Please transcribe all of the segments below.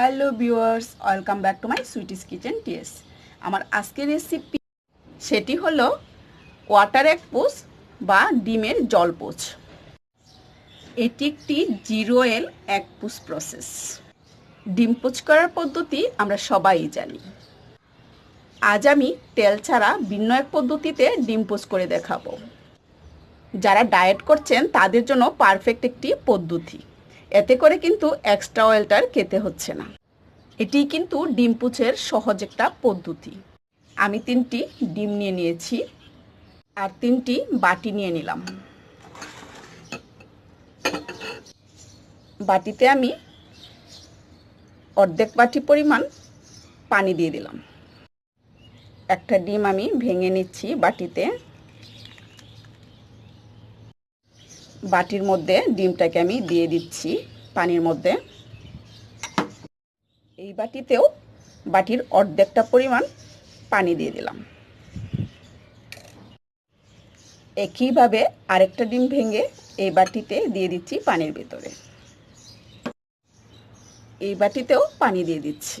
Hello viewers, welcome back to my Sweetie's Kitchen TS. আমার আজকের recipe সেটি হলো ওয়াটার এক পোচ বা ডিমের জলপোচ এটি একটি জিরো এল এক পুষ প্রসেস ডিম পোচ করার পদ্ধতি আমরা সবাই জানি। আজ আমি তেল ছাড়া ভিন্ন এক পদ্ধতিতে ডিম পোচ করে দেখাবো। যারা ডায়েট করছেন তাদের জন্য পারফেক্ট একটি পদ্ধতি। এতে করে কিন্তু এক্সট্রা অয়েলটার খেতে হচ্ছে না। এটি কিন্তু ডিম পুচের সহজ একটা পদ্ধতি। আমি তিনটি ডিম নিয়ে নিয়েছি আর তিনটি বাটি নিয়ে নিলাম। বাটিতে আমি অর্ধেক বাটি পরিমাণ পানি দিয়ে দিলাম। একটা ডিম আমি ভেঙে নিচ্ছি বাটিতে। বাটির মধ্যে ডিমটাকে আমি দিয়ে দিচ্ছি পানির মধ্যে। এই বাটিতেও বাটির অর্ধেকটা পরিমাণ পানি দিয়ে দিলাম। একইভাবে আরেকটা ডিম ভেঙে এই বাটিতে দিয়ে দিচ্ছি পানির ভিতরে। এই বাটিতেও পানি দিয়ে দিচ্ছি।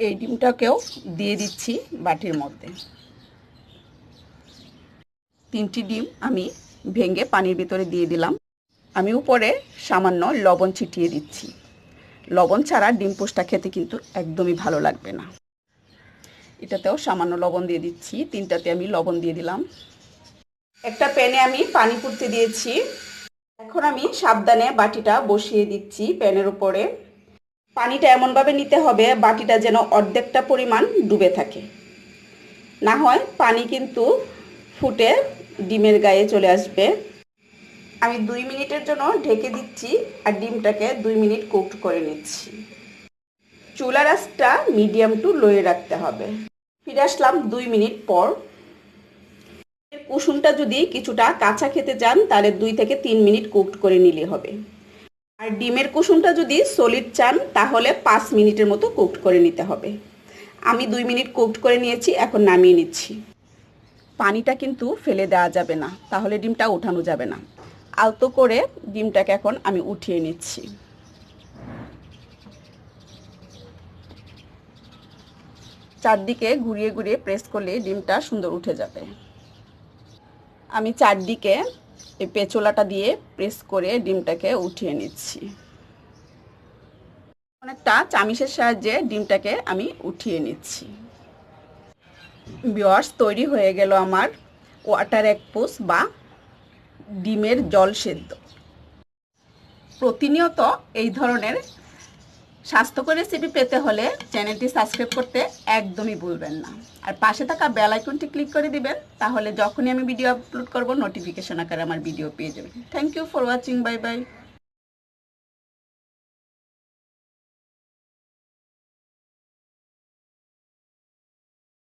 এই ডিমটাকেও দিয়ে দিচ্ছি বাটির মধ্যে। তিনটি ডিম আমি ভেঙে পানির ভিতরে দিয়ে দিলাম। আমি উপরে সামান্য লবণ ছিটিয়ে দিচ্ছি। লবণ ছাড়া ডিম পোস্টটা খেতে কিন্তু একদমই ভালো লাগবে না। এটাতেও সামান্য লবণ দিয়ে দিচ্ছি। তিনটাতে আমি লবণ দিয়ে দিলাম। একটা প্যানে আমি পানি পুড়তে দিয়েছি। এখন আমি সাবধানে বাটিটা বসিয়ে দিচ্ছি প্যানের উপরে। পানিটা এমনভাবে নিতে হবে, বাটিটা যেন অর্ধেকটা পরিমাণ ডুবে থাকে। না হয় পানি কিন্তু ফুটে ডিমের গায়ে চলে আসবে। আমি দুই মিনিটের জন্য ঢেকে দিচ্ছি আর ডিমটাকে দুই মিনিট কুকড করে নিচ্ছি। চুলা রাসটা মিডিয়াম টু লোয়ে রাখতে হবে। ফিরে আসলাম দুই মিনিট পর। কুসুমটা যদি কিছুটা কাঁচা খেতে চান, তাহলে দুই থেকে তিন মিনিট কুকড করে নিলে হবে। আর ডিমের কুসুমটা যদি সলিড চান, তাহলে পাঁচ মিনিটের মতো কুকড করে নিতে হবে। আমি দুই মিনিট কুকড করে নিয়েছি, এখন নামিয়ে নিচ্ছি। পানিটা কিন্তু ফেলে দেওয়া যাবে না, তাহলে ডিমটা উঠানো যাবে না। আলতো করে ডিমটাকে এখন আমি উঠিয়ে নিচ্ছি। চারদিকে ঘুরিয়ে ঘুরিয়ে প্রেস করলে ডিমটা সুন্দর উঠে যাবে। আমি চারদিকে এই পেঁচোলাটা দিয়ে প্রেস করে ডিমটাকে উঠিয়ে নিচ্ছি। অনেকটা চামিচের সাহায্যে ডিমটাকে আমি উঠিয়ে নিচ্ছি। বিয়ার্স তৈরি হয়ে গেল আমার ওয়াটার এক পোস বা ডিমের জল সেদ্ধ। প্রতিনিয়ত এই ধরনের স্বাস্থ্যকর রেসিপি পেতে হলে চ্যানেলটি সাবস্ক্রাইব করতে একদমই ভুলবেন না। আর পাশে থাকা বেল আইকনটি ক্লিক করে দিবেন, তাহলে যখনই আমি ভিডিও আপলোড করব নোটিফিকেশন আকারে আমার ভিডিও পেয়ে যাবেন। Thank you for watching bye bye